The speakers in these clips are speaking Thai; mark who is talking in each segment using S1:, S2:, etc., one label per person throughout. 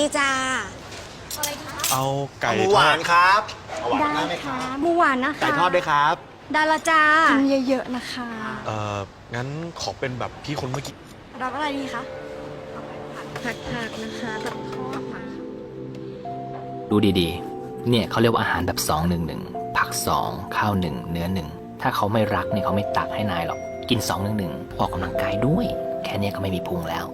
S1: ดีจ้า
S2: เอาไก่
S3: หมู
S2: ท
S3: ห
S2: อ
S3: วา
S2: ด
S3: นครับเอาหวาน
S4: ได้
S3: ได้ไหมค
S4: ค่ะ
S3: รับ
S4: หมูหวานนะคะ
S3: ไก่ทอดด้วยครับ
S1: ดาราจ้า
S4: กินเยอะๆนะคะ
S2: เอ่อ งั้นขอเป็นแบบพี่คนเมื่อกี้
S1: รับอะไรดีคะ
S4: ผักๆนะคะแบบทอดค่ะ
S5: ดูดีๆ เนี่ยเขาเรียกว่าอาหารแบบ2 1 1ผัก2ข้าว1เนื้อ1ถ้าเขาไม่รักเนี่ยเขาไม่ตักให้นายหรอก กิน2 1 1ออกกำลังกายด้วย แค่เนี้ยก็ไม่มีพุงแล้ว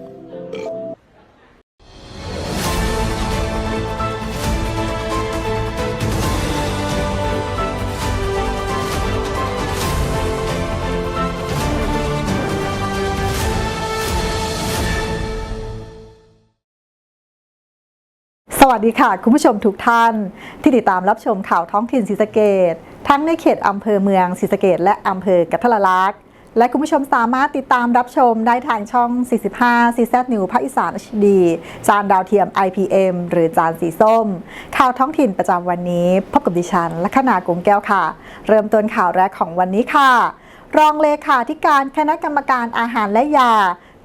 S6: วัสดีค่ะ คุณผู้ชมทุกท่าน ที่ติดตามรับชมข่าวท้องถิ่นศรีสะเกดทั้งในเขตอำเภอเมืองศรีสะเกดและอำเภอกัทละลักษณ์และคุณผู้ชมสามารถติดตามรับชมได้ทางช่อง 45 CZ New ภาคอีสาน HD จานดาวเทียม IPM หรือจานสีส้ม ข่าวท้องถิ่นประจำวันนี้พบกับดิฉันลัคนากรุงแก้วค่ะ เริ่มต้นข่าวแรกของวันนี้ค่ะ รองเลขาธิการคณะกรรมการอาหารและยา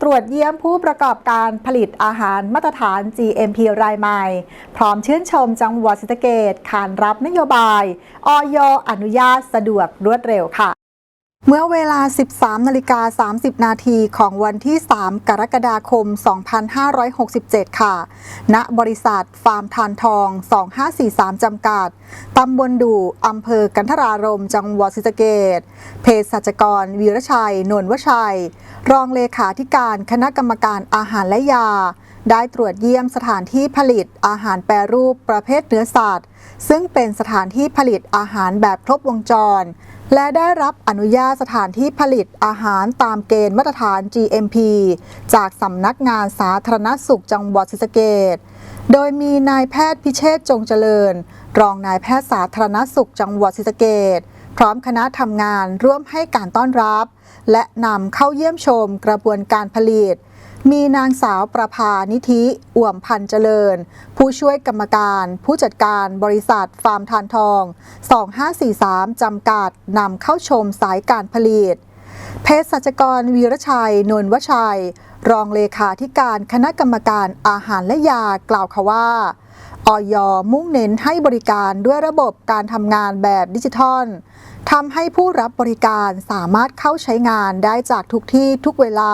S6: ตรวจเยี่ยมผู้ประกอบการผลิตอาหารมาตรฐาน GMP รายใหม่ พร้อมชื่นชมจังหวัดศรีสะเกดขานรับนโยบายออยอนุญาตสะดวกรวดเร็วค่ะ เมื่อเวลา 13นาฬิกา30 นาทีของวันที่ 3 กรกฎาคม 2567 ค่ะ ณ บริษัท ฟาร์มทานทอง 2543 จำกัด ตำบลดูอำเภอกันทรารม จังหวัดศรีสะเกดเภสัชกร วีรชัยนวลวชัย รองเลขาธิการคณะกรรมการอาหารและยา ได้ตรวจเยี่ยมสถานที่ผลิตอาหารแปรรูปประเภทเนื้อสัตว์ ซึ่งเป็นสถานที่ผลิตอาหารแบบครบวงจร และได้รับอนุญาตสถานที่ผลิตอาหารตามเกณฑ์มาตรฐาน GMP จากสำนักงานสาธารณสุขจังหวัดศรีสะเกษโดยมีนายแพทย์พิเชษจงเจริญ รองนายแพทย์สาธารณสุขจังหวัดศรีสะเกษพร้อมคณะทำงานร่วมให้การต้อนรับ และนำเข้าเยี่ยมชมกระบวนการผลิต มีนางสาวประภานิธิอ่วมพันเจริญ ผู้ช่วยกรรมการ ผู้จัดการบริษัทฟาร์มทานทอง 2543 จำกัดนำเข้าชมสายการผลิตเภสัชกรวีรชัยนวลวชัย รองเลขาธิการคณะกรรมการอาหารและยากล่าวค่ะว่าออยมุ่งเน้นให้บริการด้วยระบบการทำงานแบบดิจิทัล ทำให้ผู้รับบริการสามารถเข้าใช้งานได้จากทุกที่ทุกเวลา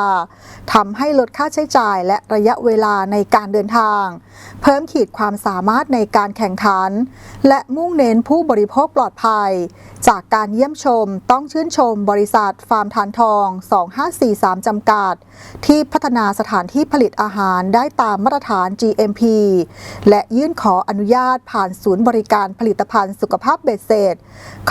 S6: ทำให้ลดค่าใช้จ่ายและระยะเวลาในการเดินทาง เพิ่มขีดความสามารถในการแข่งขัน และมุ่งเน้นผู้บริโภคปลอดภัย จากการเยี่ยมชมต้องชื่นชมบริษัทฟาร์มทานทอง 2543 จำกัด ที่พัฒนาสถานที่ผลิตอาหารได้ตามมาตรฐาน GMP และยื่นขออนุญาตผ่านศูนย์บริการผลิตภัณฑ์สุขภาพเบสเศษ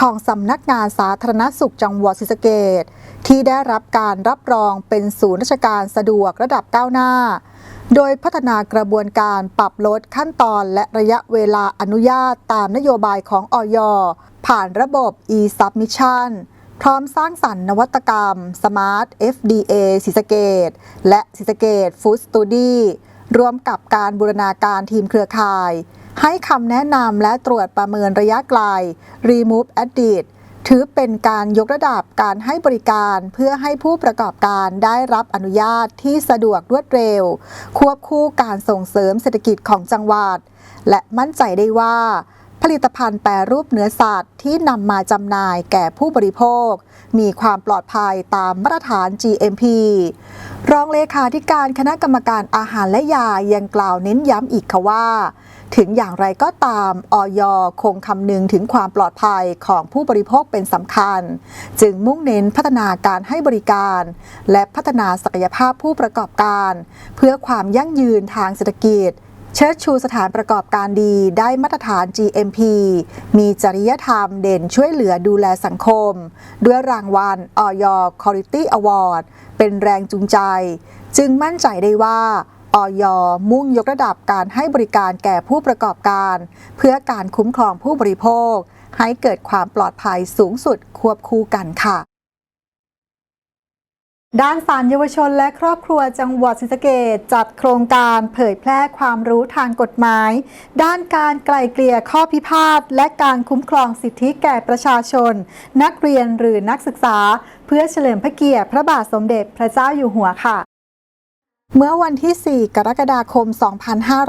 S6: ของสำนักงานสาธารณสุขจังหวัดศรีสะเกษที่ได้รับการรับรองเป็นศูนย์ราชการสะดวกระดับก้าวหน้า โดยพัฒนากระบวนการปรับลดขั้นตอนและระยะเวลาอนุญาตตามนโยบายของออยผ่านระบบ e-submission พร้อมสร้างสรรค์นวัตกรรม Smart FDA ศรีสะเกตและศรีสะเกต Food Study ร่วมกับการบูรณาการทีมเครือข่าย ให้คำแนะนำและตรวจประเมินระยะไกล Remove Edit ถือเป็นการยกระดับการให้บริการเพื่อให้ผู้ประกอบการได้รับอนุญาตที่สะดวกรวดเร็ว ควบคู่การส่งเสริมเศรษฐกิจของจังหวัด และมั่นใจได้ว่า ผลิตภัณฑ์แปรรูปเนื้อสัตว์ที่นำมาจำหน่ายแก่ผู้บริโภค มีความปลอดภัยตามมาตรฐาน GMP รองเลขาธิการคณะกรรมการอาหารและยายังกล่าวเน้นย้ำอีกค่ะว่า ถึงอย่างไรก็ตามออยคงคำนึงถึงความปลอดภัยของผู้บริโภคเป็นสำคัญ จึงมุ่งเน้นพัฒนาการให้บริการ และพัฒนาศักยภาพผู้ประกอบการ เพื่อความยั่งยืนทางเศรษฐกิจ เชิดชูสถานประกอบการดีได้มาตรฐาน GMP มีจริยธรรมเด่นช่วยเหลือดูแลสังคม ด้วยรางวัลออย Quality Award เป็นแรงจูงใจ จึงมั่นใจได้ว่า ออยมุ่งยกระดับการให้บริการแก่ผู้ประกอบการ เพื่อการคุ้มครองผู้บริโภค ให้เกิดความปลอดภัยสูงสุดควบคู่กันค่ะด้านสารเยาวชนและครอบครัวจังหวัดศรีสะเกษจัดโครงการเผยแพร่ความรู้ทางกฎหมาย ด้านการไกล่เกลี่ยข้อพิพาทและการคุ้มครองสิทธิแก่ประชาชน นักเรียนหรือนักศึกษา เพื่อเฉลิมพระเกียรติพระบาทสมเด็จพระเจ้าอยู่หัวค่ะ เมื่อวันที่ 4 กรกฎาคม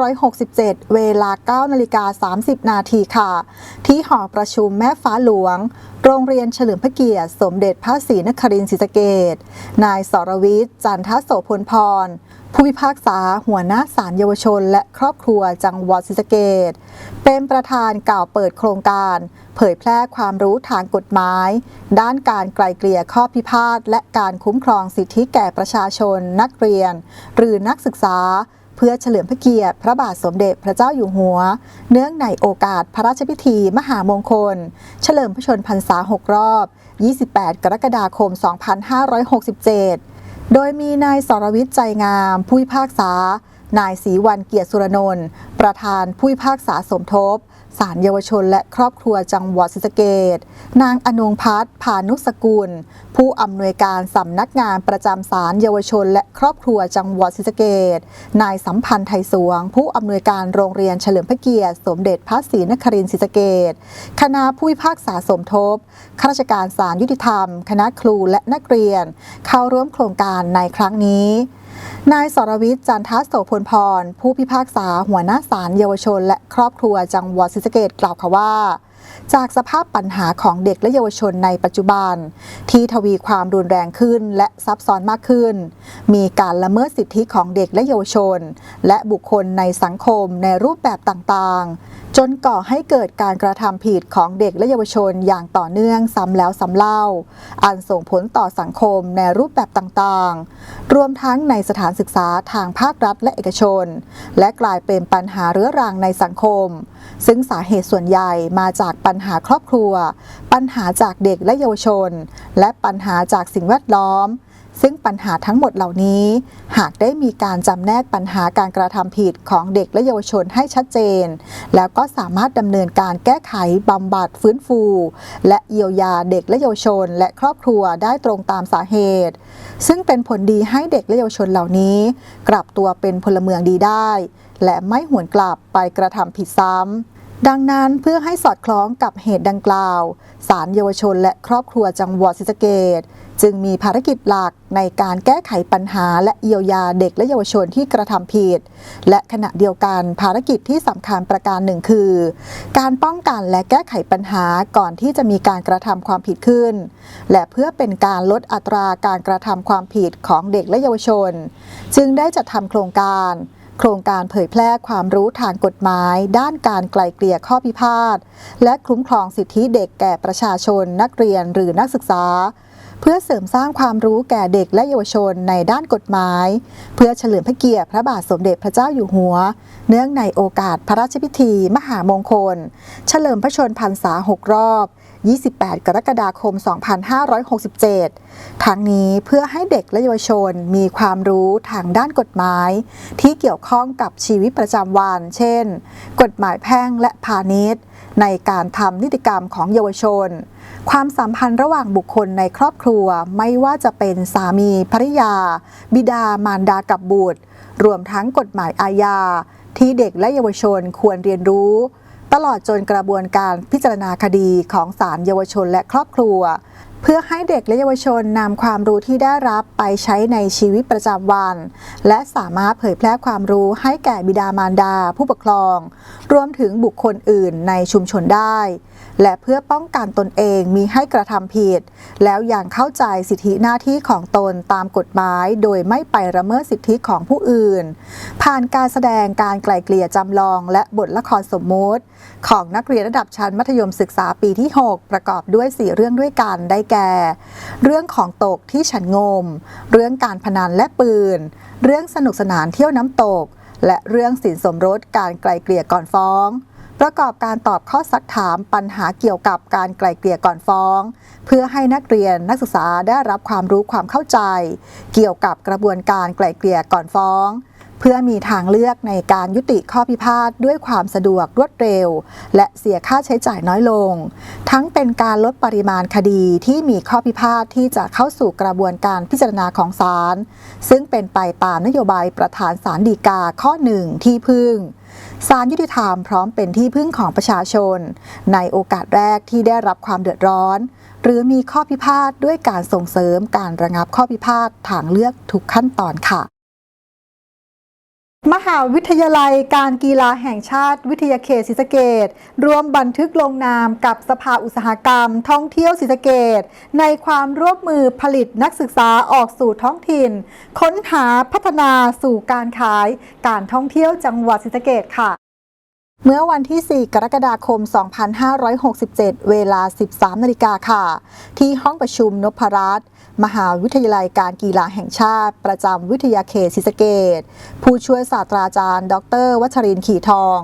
S6: 2567 เวลา 9 นาฬิกา 30 นาทีค่ะ ที่หอประชุมแม่ฟ้าหลวง โรงเรียนเฉลิมพระเกียรติ สมเด็จพระศรีนครินทร์ศรีสะเกดนายสรวิทย์ จันทโสพลพร ผู้พิพากษาหัวหน้าศาลเยาวชน และครอบครัวจังหวัดศรีสะเกดเป็นประธานกล่าวเปิดโครงการ เผยแพร่ความรู้ทางกฎหมาย ด้านการไกลเกลี่ยข้อพิพาทและการคุ้มครองสิทธิแก่ประชาชน นักเรียน หรือนักศึกษา เพื่อเฉลิมพระเกียรติ พระบาทสมเด็จพระเจ้าอยู่หัว เนื่องในโอกาสพระราชพิธีมหามงคล เฉลิมพระชนพรรษา 6 รอบ 28 กรกฎาคม 2567 โดยมีนายสรวิทย์ใจงาม ผู้พิพากษา นายศรีวันเกียรติสุรนนท์ประธานผู้พิพากษาสมทบ ศาลเยาวชนและครอบครัวจังหวัดศรีสะเกดนางอนงพัฒน์พานุสกุล ผู้อำนวยการสำนักงานประจำศาลเยาวชน และครอบครัวจังหวัดศรีสะเกดนายสัมพันธ์ไทยสวง ผู้อำนวยการโรงเรียนเฉลิมพระเกียรติ สมเด็จพระศรีนครินทร์ศรีสะเกดคณะผู้พิพากษาสมทบข้าราชการศาลยุติธรรม คณะครูและนักเรียน เข้าร่วมโครงการในครั้งนี้ นายสรวิทย์จันทโสพลพร ผู้พิพากษาหัวหน้าศาลเยาวชน และครอบครัวจังหวัดศรีสะเกดกล่าวค่ะว่า จากสภาพปัญหาของเด็กและเยาวชนในปัจจุบัน ที่ทวีความรุนแรงขึ้นและซับซ้อนมากขึ้น มีการละเมิดสิทธิของเด็กและเยาวชน และบุคคลในสังคมในรูปแบบต่างๆ จนก่อให้เกิดการกระทำผิดของเด็กและเยาวชนอย่างต่อเนื่องซ้ำแล้วซ้ำเล่า อันส่งผลต่อสังคมในรูปแบบต่างๆ รวมทั้งในสถานศึกษาทางภาครัฐและเอกชน และกลายเป็นปัญหาเรื้อรังในสังคมซึ่งสาเหตุส่วนใหญ่มาจากปัญหาครอบครัว ปัญหาจากเด็กและเยาวชน และปัญหาจากสิ่งแวดล้อม ซึ่งปัญหาทั้งหมดเหล่านี้ หากได้มีการจำแนกปัญหาการกระทำผิดของเด็กและเยาวชนให้ชัดเจน แล้วก็สามารถดำเนินการแก้ไขบำบัดฟื้นฟู และเยียวยาเด็กและเยาวชน และครอบครัวได้ตรงตามสาเหตุ ซึ่งเป็นผลดีให้เด็กและเยาวชนเหล่านี้ กลับตัวเป็นพลเมืองดีได้ และไม่หวนกลับไปกระทำผิดซ้ำดังนั้นเพื่อให้สอดคล้องกับเหตุดังกล่าวศาลเยาวชนและครอบครัวจังหวัดศรีสะเกด จึงมีภารกิจหลักในการแก้ไขปัญหาและเยียวยาเด็กและเยาวชนที่กระทำผิด และขณะเดียวกันภารกิจที่สำคัญประการหนึ่งคือ การป้องกันและแก้ไขปัญหาก่อนที่จะมีการกระทำความผิดขึ้น และเพื่อเป็นการลดอัตราการกระทำความผิดของเด็กและเยาวชน จึงได้จัดทำโครงการโครงการเผยแพร่ความรู้ทางกฎหมาย ด้านการไกล่เกลี่ยข้อพิพาท และคุ้มครองสิทธิเด็กแก่ประชาชนนักเรียนหรือนักศึกษา เพื่อเสริมสร้างความรู้แก่เด็กและเยาวชนในด้านกฎหมาย เพื่อเฉลิมพระเกียรติพระบาทสมเด็จพระเจ้าอยู่หัว เนื่องในโอกาสพระราชพิธี มหามงคล เฉลิมพระชนพรรษา6รอบ 28 กรกฎาคม 2567 ทั้งนี้เพื่อให้เด็กและเยาวชนมีความรู้ทางด้านกฎหมาย ที่เกี่ยวข้องกับชีวิตประจำวัน เช่น กฎหมายแพ่งและพาณิชย์ ในการทำนิติกรรมของเยาวชน ความสัมพันธ์ระหว่างบุคคลในครอบครัวไม่ว่าจะเป็นสามีภริยา บิดามารดากับบุตร รวมทั้งกฎหมายอาญา ที่เด็กและเยาวชนควรเรียนรู้ ตลอดจนกระบวนการพิจารณาคดีของศาลเยาวชนและครอบครัว เพื่อให้เด็กและเยาวชนนำความรู้ที่ได้รับไปใช้ในชีวิตประจำวัน และสามารถเผยแพร่ความรู้ให้แก่บิดามารดา ผู้ปกครอง รวมถึงบุคคลอื่นในชุมชนได้ และเพื่อป้องกันตนเองมีให้กระทำผิด แล้วยังเข้าใจสิทธิหน้าที่ของตนตามกฎหมาย โดยไม่ไปละเมิดสิทธิของผู้อื่น ผ่านการแสดงการไกล่เกลี่ยจำลอง และบทละครสมมุติ ของนักเรียนระดับชั้นมัธยมศึกษาปีที่ 6 ประกอบด้วย 4 เรื่องด้วยกันได้แก่ เรื่องของตกที่ฉันงม เรื่องการพนันและปืน เรื่องสนุกสนานเที่ยวน้ำตก และเรื่องสินสมรสการไกล่เกลี่ยก่อนฟ้อง ประกอบการตอบข้อซักถามปัญหาเกี่ยวกับการไกล่เกลี่ยก่อนฟ้อง เพื่อให้นักเรียนนักศึกษาได้รับความรู้ความเข้าใจ เกี่ยวกับกระบวนการไกล่เกลี่ยก่อนฟ้อง เพื่อมีทางเลือกในการยุติข้อพิพาทด้วยความสะดวกรวดเร็ว และเสียค่าใช้จ่ายน้อยลง ทั้งเป็นการลดปริมาณคดีที่มีข้อพิพาทที่จะเข้าสู่กระบวนการพิจารณาของศาลซึ่งเป็นไปตามนโยบายประธานศาลฎีกาข้อหนึ่งที่พึ่ง ศาลยุติธรรมพร้อมเป็นที่พึ่งของประชาชน ในโอกาสแรกที่ได้รับความเดือดร้อน หรือมีข้อพิพาทด้วยการส่งเสริมการระงับข้อพิพาททางเลือกทุกขั้นตอนค่ะ มหาวิทยาลัยการกีฬาแห่งชาติวิทยาเขตศรีสะเกดร่วมบันทึกลงนามกับสภาอุตสาหกรรม ท่องเที่ยวศรีสะเกดในความร่วมมือผลิตนักศึกษาออกสู่ท้องถิ่น ค้นหาพัฒนาสู่การขาย การท่องเที่ยวจังหวัดศรีสะเกดค่ะ เมื่อวันที่ 4 กรกฎาคม 2567 เวลา 13 นาฬิกาค่ะ ที่ห้องประชุมนพรัตน์มหาวิทยาลัยการกีฬาแห่งชาติ ประจำวิทยาเขตศรีสะเกดผู้ช่วยศาสตราจารย์ ดร วัชรินทร์ขีทอง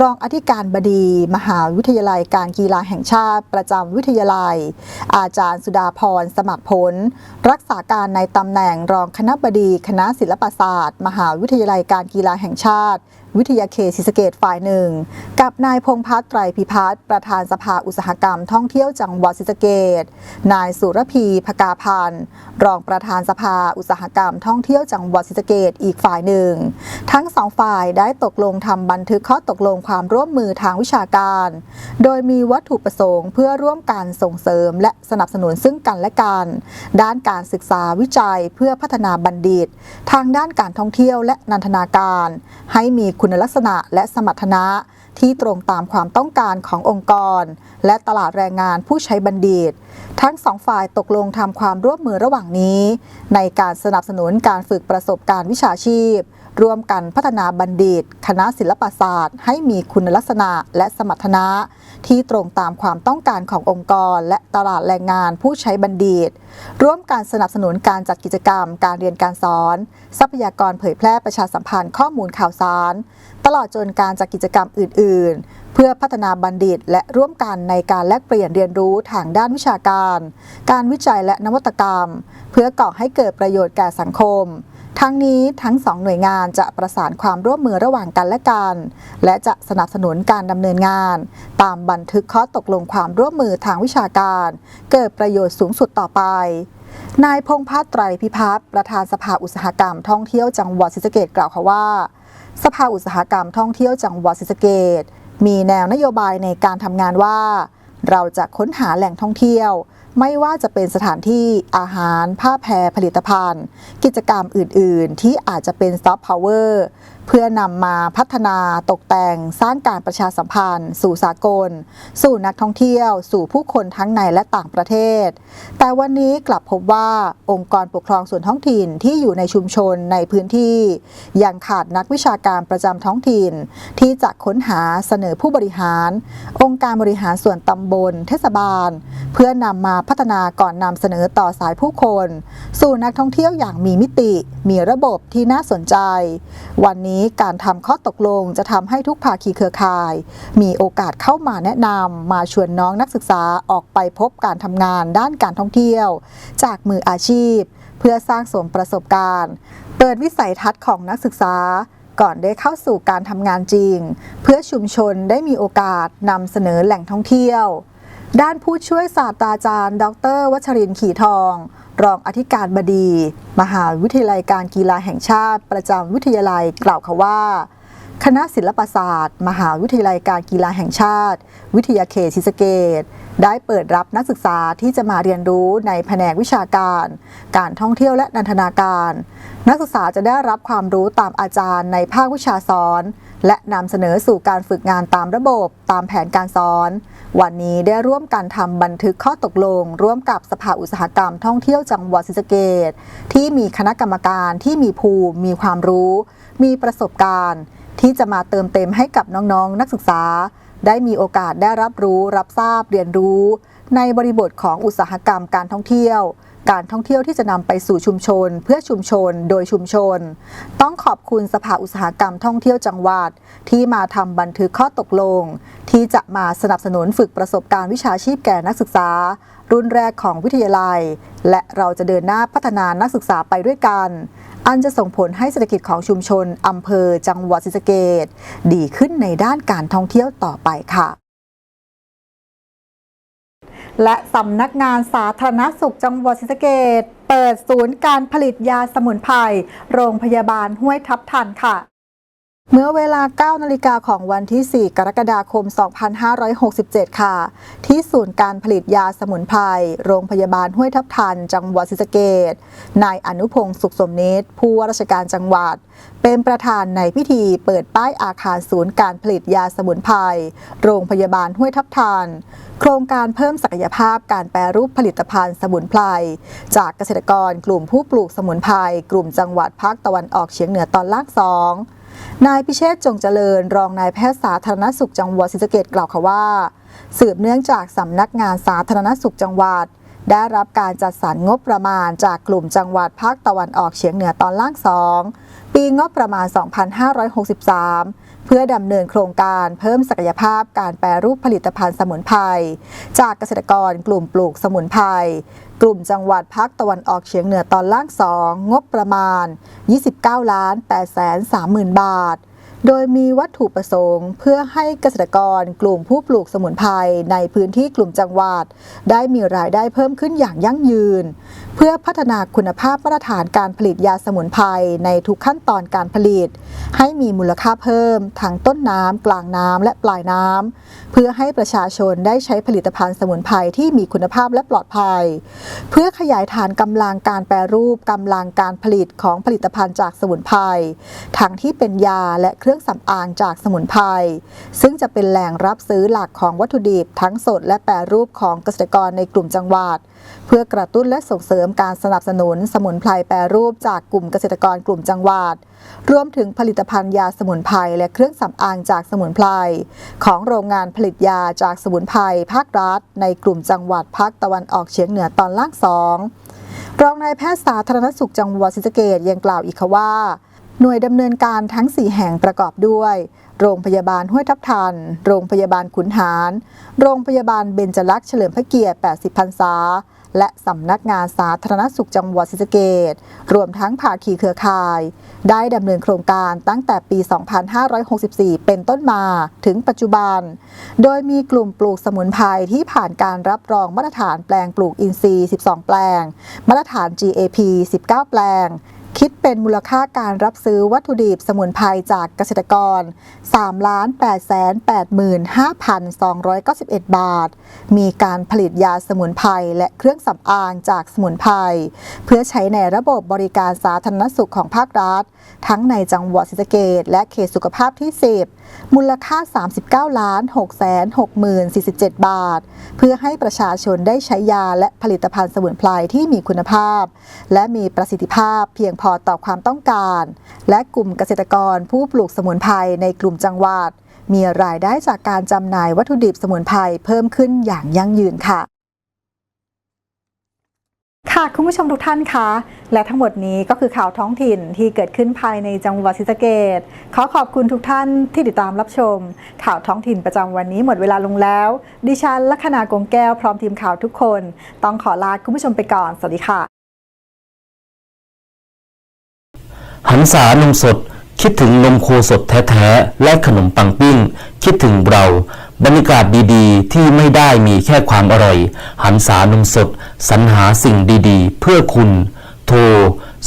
S6: รองอธิการบดี มหาวิทยาลัยการกีฬาแห่งชาติ ประจำวิทยาลัย อาจารย์สุดาพรสมัครผล รักษาการในตำแหน่งรองคณะบดี คณะศิลปศาสตร์ มหาวิทยาลัยการกีฬาแห่งชาติ วิทยาเขตศรีสเกดฝ่ายหนึ่ง กับนายพงพัฒน์ไตรพิพัฒน์ประธานสภาอุตสาหกรรมท่องเที่ยวจังหวัดศรีสเกดนายสุรพีพกาพันธ์รองประธานสภาอุตสาหกรรมท่องเที่ยวจังหวัดศรีสเกดอีกฝ่ายหนึ่ง ทั้งสองฝ่ายได้ตกลงทำบันทึกข้อตกลงความร่วมมือทางวิชาการ โดยมีวัตถุประสงค์เพื่อร่วมกันส่งเสริม และสนับสนุนซึ่งกันและกัน ด้านการศึกษาวิจัยเพื่อพัฒนาบัณฑิต ทางด้านการท่องเที่ยวและนันทนาการ ให้มีคุณลักษณะและสมรรถนะ ที่ตรงตามความต้องการขององค์กร และตลาดแรงงานผู้ใช้บัณฑิต ทั้งสองฝ่ายตกลงทำความร่วมมือระหว่างนี้ ในการสนับสนุนการฝึกประสบการณ์วิชาชีพ ร่วมกันพัฒนาบัณฑิต คณะศิลปศาสตร์ ให้มีคุณลักษณะและสมรรถนะ ที่ตรงตามความต้องการขององค์กร และตลาดแรงงานผู้ใช้บัณฑิต ร่วมการสนับสนุนการจัดกิจกรรม การเรียนการสอน ทรัพยากรเผยแพร่ประชาสัมพันธ์ข้อมูลข่าวสาร ตลอดจนการจัดกิจกรรมอื่นๆเพื่อพัฒนาบัณฑิตและร่วมกันในการแลกเปลี่ยนเรียนรู้ทางด้านวิชาการ การวิจัยและนวัตกรรม เพื่อก่อให้เกิดประโยชน์แก่สังคมทั้งนี้ทั้งสองหน่วยงานจะประสานความร่วมมือระหว่างกันและกัน และจะสนับสนุนการดำเนินงาน ตามบันทึกข้อตกลงความร่วมมือทางวิชาการ เกิดประโยชน์สูงสุดต่อไป นายพงพัฒน์ไตรพิพัฒน์ประธานสภาอุตสาหกรรมท่องเที่ยวจังหวัดศรีสะเกษกล่าวค่ะว่า สภาอุตสาหกรรมท่องเที่ยวจังหวัดศรีสะเกษมีแนวนโยบายในการทำงานว่า เราจะค้นหาแหล่งท่องเที่ยว ไม่ว่าจะเป็นสถานที่อาหาร ผ้าแพรผลิตภัณฑ์ กิจกรรมอื่น ๆ ที่อาจจะเป็นซอฟต์พาวเวอร์เพื่อนำมาพัฒนาตกแต่งสร้างการประชาสัมพันธ์ สู่สากล สู่นักท่องเที่ยว สู่ผู้คนทั้งในและต่างประเทศ แต่วันนี้กลับพบว่าองค์กรปกครองส่วนท้องถิ่นที่อยู่ในชุมชนในพื้นที่ ยังขาดนักวิชาการประจำท้องถิ่น ที่จะค้นหาเสนอผู้บริหาร องค์การบริหารส่วนตำบล เทศบาล เพื่อนำมาพัฒนาก่อนนำเสนอต่อสายผู้คน สู่นักท่องเที่ยวอย่างมีมิติ มีระบบที่น่าสนใจ วันนี้การทำข้อตกลงจะทำให้ทุกภาคีเครือข่าย มีโอกาสเข้ามาแนะนำมาชวนน้องนักศึกษาออกไปพบการทำงานด้านการท่องเที่ยว จากมืออาชีพ เพื่อสร้างสมประสบการณ์ เปิดวิสัยทัศน์ของนักศึกษาก่อนได้เข้าสู่การทำงานจริง เพื่อชุมชนได้มีโอกาสนำเสนอแหล่งท่องเที่ยว ด้านผู้ช่วยศาสตราจารย์ ดร วัชรินขีทอง รองอธิการบดี มหาวิทยาลัยการกีฬาแห่งชาติ ประจำวิทยาลัยกล่าวค่ะว่า คณะศิลปศาสตร์ มหาวิทยาลัยการกีฬาแห่งชาติ วิทยาเขตศรีสะเกดได้เปิดรับนักศึกษาที่จะมาเรียนรู้ในแผนกวิชาการ การท่องเที่ยวและนันทนาการ นักศึกษาจะได้รับความรู้ตามอาจารย์ในภาควิชาสอน และนำเสนอสู่การฝึกงานตามระบบ ตามแผนการสอน วันนี้ได้ร่วมกันทำบันทึกข้อตกลง ร่วมกับสภาอุตสาหกรรมท่องเที่ยวจังหวัดศรีสะเกดที่มีคณะกรรมการที่มีภูมิ มีความรู้ มีประสบการณ์ ที่จะมาเติมเต็มให้กับน้องๆ นักศึกษา ได้มีโอกาสได้รับรู้ รับทราบเรียนรู้ ในบริบทของอุตสาหกรรมการท่องเที่ยว การท่องเที่ยวที่จะนำไปสู่ชุมชน เพื่อชุมชนโดยชุมชน ต้องขอบคุณสภาอุตสาหกรรมท่องเที่ยวจังหวัด ที่มาทำบันทึกข้อตกลง ที่จะมาสนับสนุนฝึกประสบการณ์วิชาชีพแก่นักศึกษา รุ่นแรกของวิทยาลัย และเราจะเดินหน้าพัฒนานักศึกษาไปด้วยกัน อันจะส่งผลให้เศรษฐกิจของชุมชนอำเภอ จังหวัดศรีสะเกดดีขึ้นในด้านการท่องเที่ยวต่อไปค่ะ และสำนักงานสาธารณสุขจังหวัดศรีสะเกดเปิดศูนย์การผลิตยาสมุนไพรโรงพยาบาลห้วยทับทันค่ะ เมื่อเวลา 9 นาฬิกาของวันที่ 4 กรกฎาคม 2567 ค่ะ ที่ศูนย์การผลิตยาสมุนไพร โรงพยาบาลห้วยทับทัน จังหวัดศรีสะเกษนายอนุพงศ์สุขสมนิตผู้ว่าราชการจังหวัด เป็นประธานในพิธีเปิดป้ายอาคารศูนย์การผลิตยาสมุนไพร โรงพยาบาลห้วยทับทัน โครงการเพิ่มศักยภาพการแปรรูปผลิตภัณฑ์สมุนไพร จากเกษตรกรกลุ่มผู้ปลูกสมุนไพร กลุ่มจังหวัดภาคตะวันออกเฉียงเหนือตอนล่างสอง นายพิเชษจงเจริญ รองนายแพทย์สาธารณสุขจังหวัดศรีสะเกดกล่าวค่ะว่า สืบเนื่องจากสำนักงานสาธารณสุขจังหวัด ได้รับการจัดสรรงบประมาณจากกลุ่มจังหวัดภาคตะวันออกเฉียงเหนือตอนล่างสองปีงบประมาณ 2563 พื่อดำเนินโครงการเพิ่มศักยภาพการแปรรูปผลิตภัณฑ์สมุนไพรจากเกษตรกรกลุ่มปลูกสมุนไพรกลุ่มจังหวัดภาคตะวันออกเฉียงเหนือตอนล่างสองงบประมาณ 29 ล้าน8แสน30,000 บาท โดยมีวัตถุประสงค์ เพื่อให้เกษตรกรกลุ่มผู้ปลูกสมุนไพรในพื้นที่กลุ่มจังหวัด ได้มีรายได้เพิ่มขึ้นอย่างยั่งยืน พื่อพัฒนาคุณภาพมาตรฐานการผลิตยาสมุนไพรในทุกขั้นตอนการผลิต ให้มีมูลค่าเพิ่มทั้งต้นน้ำกลางน้ำและปลายน้ำเพื่อให้ประชาชนได้ใช้ผลิตภัณฑ์สมุนไพรที่มีคุณภาพและปลอดภัย เพื่อขยายฐานกำลังการแปรรูปกำลังการผลิตของผลิตภัณฑ์จากสมุนไพรทั้งที่เป็นยาและเครื่องสำอางจากสมุนไพรซึ่งจะเป็นแหล่งรับซื้อหลักของวัตถุดิบทั้งสดและแปรรูปของเกษตรกรในกลุ่มจังหวัด เพื่อกระตุ้นและส่งเสริมการสนับสนุนสมุนไพรแปรรูปจากกลุ่มเกษตรกรกลุ่มจังหวัด รวมถึงผลิตภัณฑ์ยาสมุนไพรและเครื่องสำอางจากสมุนไพรของโรงงานผลิตยาจากสมุนไพรภาครัฐ ในกลุ่มจังหวัดภาคตะวันออกเฉียงเหนือตอนล่างสองรองนายแพทย์สาธารณสุขจังหวัดศรีสะเกษยังกล่าวอีกค่ะว่าหน่วยดำเนินการทั้ง 4 แห่งประกอบด้วย โรงพยาบาลห้วยทับทัน โรงพยาบาลขุนหาร โรงพยาบาลเบญจลักษณ์เฉลิมพระเกียรติ 80 พรรษา และสำนักงานสาธารณสุขจังหวัดศรีสะเกดรวมทั้งภาคีเครือข่าย ได้ดำเนินโครงการตั้งแต่ปี 2564 เป็นต้นมาถึงปัจจุบัน โดยมีกลุ่มปลูกสมุนไพรที่ผ่านการรับรองมาตรฐานแปลงปลูกอินทรีย์ 12 แปลง มาตรฐาน GAP 19 แปลง คิดเป็นมูลค่าการรับซื้อวัตถุดิบสมุนไพรจากเกษตรกร 3,885,291 บาท มีการผลิตยาสมุนไพรและเครื่องสำอางจากสมุนไพรเพื่อใช้ในระบบบริการสาธารณสุขของภาครัฐ ทั้งในจังหวัดศรีสะเกษและเขตสุขภาพที่ 10 มูลค่า 39ล้าน6แสน60,047 บาท เพื่อให้ประชาชนได้ใช้ยาและผลิตภัณฑ์สมุนไพรที่มีคุณภาพ และมีประสิทธิภาพเพียงพอต่อความต้องการ และกลุ่มเกษตรกรผู้ปลูกสมุนไพรในกลุ่มจังหวัด มีรายได้จากการจำหน่ายวัตถุดิบสมุนไพรเพิ่มขึ้นอย่างยั่งยืนค่ะ ค่ะคุณผู้ชมทุกท่านคะและทั้งหมดนี้ก็คือข่าวท้องถิ่นที่เกิดขึ้นภายในจังหวัดศรีสะเกษขอขอบคุณทุกท่านที่ติดตามรับชม ข่าวท้องถิ่นประจำวันนี้หมดเวลาลงแล้ว ดิฉันลัคนากงแก้วพร้อมทีมข่าวทุกคน ต้องขอลาคุณผู้ชมไปก่อน สวัสดีค่ะ
S1: หันษานมสด คิดถึงนมโคสดแท้ๆ และขนมปังปิ้ง คิดถึงเรา บรรยากาศดีๆ ที่ไม่ได้มีแค่ความอร่อย หันษานมสด สรรหาสิ่งดีๆ เพื่อคุณ โทร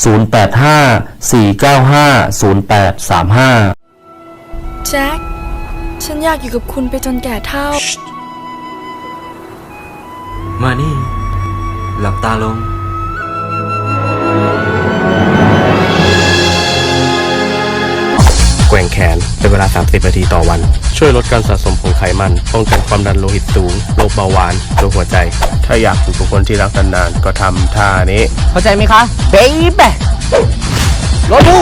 S1: 0854950835
S3: แจ็ค ฉันอยากอยู่กับคุณไปจนแก่เท่า
S7: มานี่ หลับตาลง
S8: ลา30 นาทีต่อวัน ช่วยลดการสะสมของไขมัน ป้องกันความดันโลหิตสูง โรคเบาหวาน โรคหัวใจ ถ้าอยากอยู่กับคนที่รักนานๆก็ทำท่านี้
S5: เข้าใจไหมคะ เบ๊บโรบู